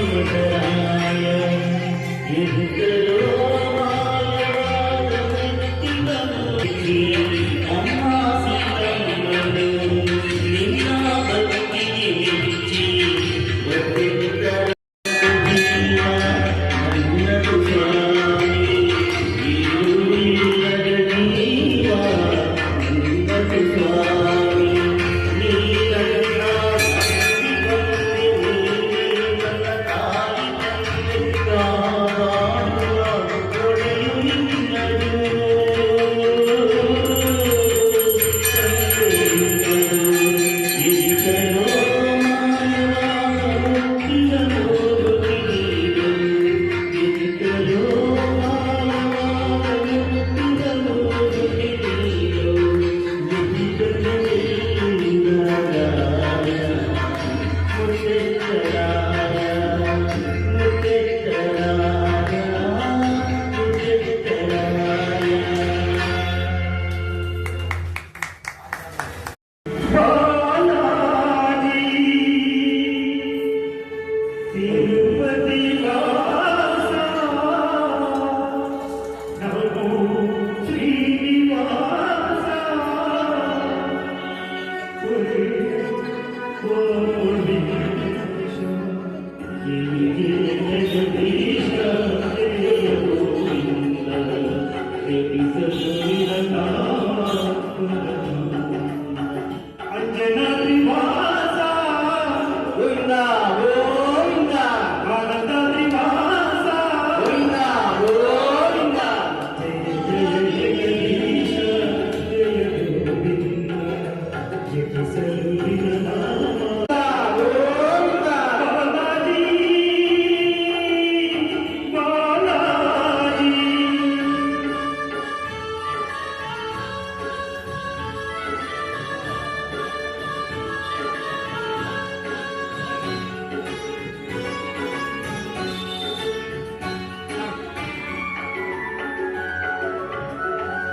நமராய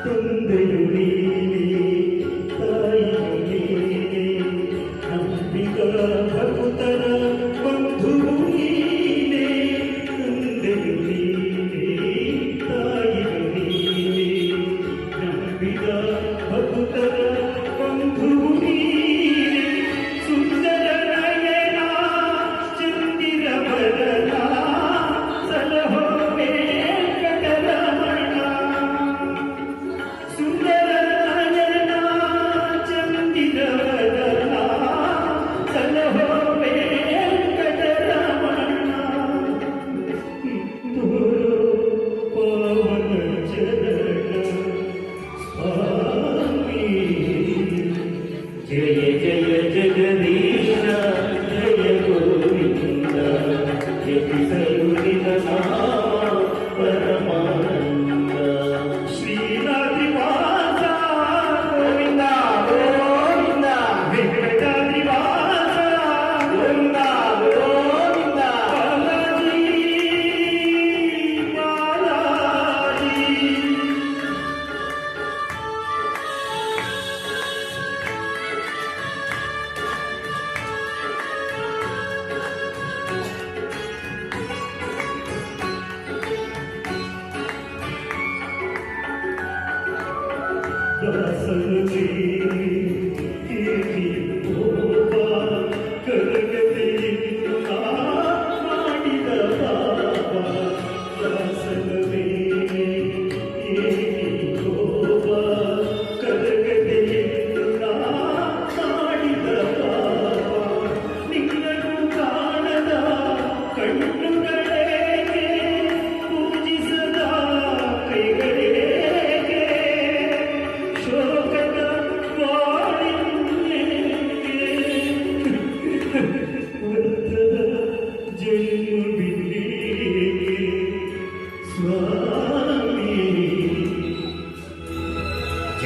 തന്തെഴുതി 自己。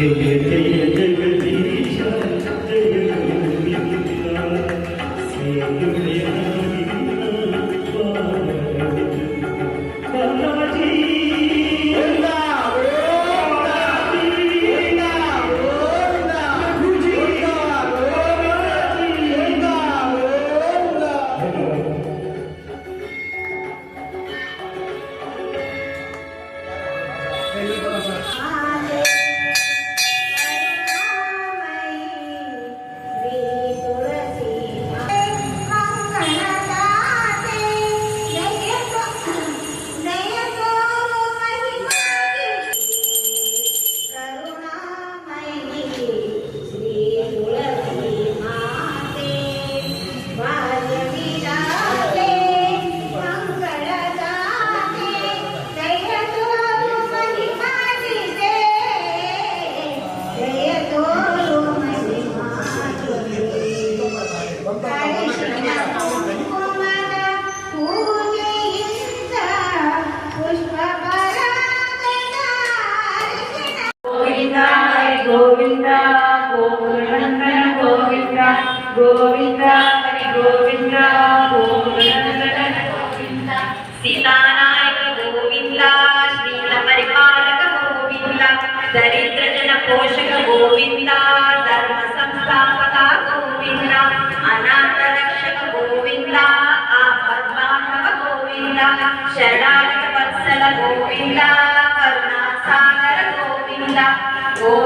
எங்கே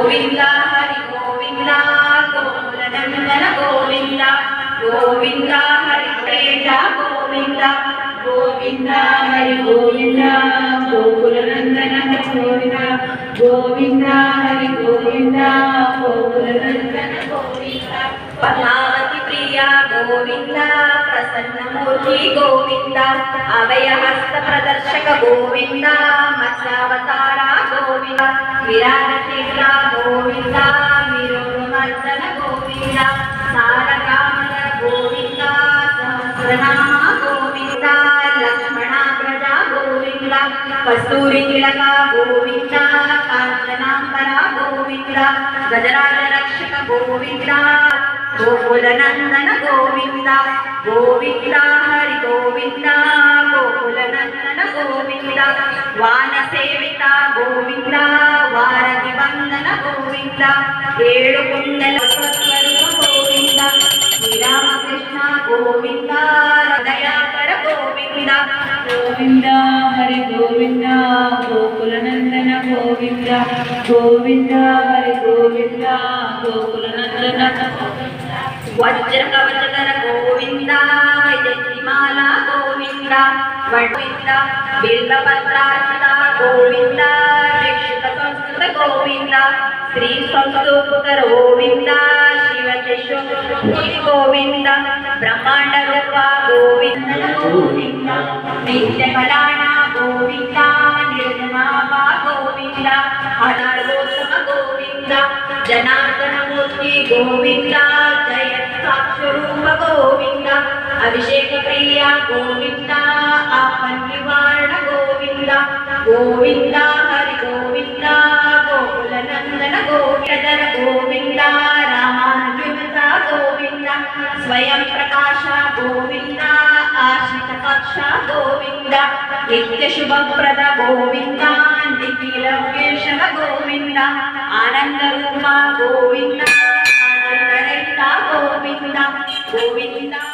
గోవింద హరి గోవింద గోకుల నందన గోవింద గోవింద హరి తేజ గోవింద గోవింద హరి గోవింద గోకుల నందన గోవింద గోవింద హరి గోవింద గోకుల నందన గోవింద పద్మావతి ప్రియ గోవింద ప్రసన్నమూర్తి గోవింద ప్రదర్శక గోవింద మత్స్యావతారా ವಿರಾಜಚೇತ ಗೋವಿಂದ ವಿರೋಮರ್ದನ ಗೋವಿಂದ ಸಾರಕಾಮದ ಗೋವಿಂದ ಸಹಸ್ರನಾಮ ಗೋವಿಂದ ಲಕ್ಷ್ಮಣ ಪ್ರಜಾ ಗೋವಿಂದ ಕಸ್ತೂರಿ ತಿಲಕ ಗೋವಿಂದ ಕಾಂಚನಾಂಬರ ಗೋವಿಂದ ಗಜರಾಜ ರಕ್ಷಕ ಗೋವಿಂದ గోవింద గోకుల నందన గోవింద గోవింద హరి గోవింద గోకుల నందన గోవింద వాన సేవిత గోవింద వారధి వందన గోవింద ఏడు కుండల స్వరూప గోవింద శ్రీరామకృష్ణ గోవింద దయాకర గోవింద గోవింద హరి గోవింద గోవింద గోవింద గోవింద గోవింద బిల్వపత్రార్చిత గోవింద శిక్షిత సంస్కృత గోవింద శ్రీ సంస్థోపుతర గోవింద శివ శిశుమూర్తి గోవింద బ్రహ్మాండ రూప గోవింద గోవింద నిత్య కళాణ గోవింద నిర్జనాభ గోవింద హఠాగోత్తమ గోవింద జనార్దన మూర్తి గోవింద జయ साक्षरूप गोविन्द अभिषेकप्रिय गोविन्द आपन्निवारण गोविन्द गोविन्द हरि गोविन्द गोकुलनन्दन गोविन्दर गोविन्द रामानुजुत गोविन्द स्वयं प्रकाश गोविन्द आश्रितकक्ष गोविन्द नित्यशुभप्रद गोविन्द निखिलकेशव गोविन्द आनन्दरूप गोविन्द गोविन्द Govinda, Govinda.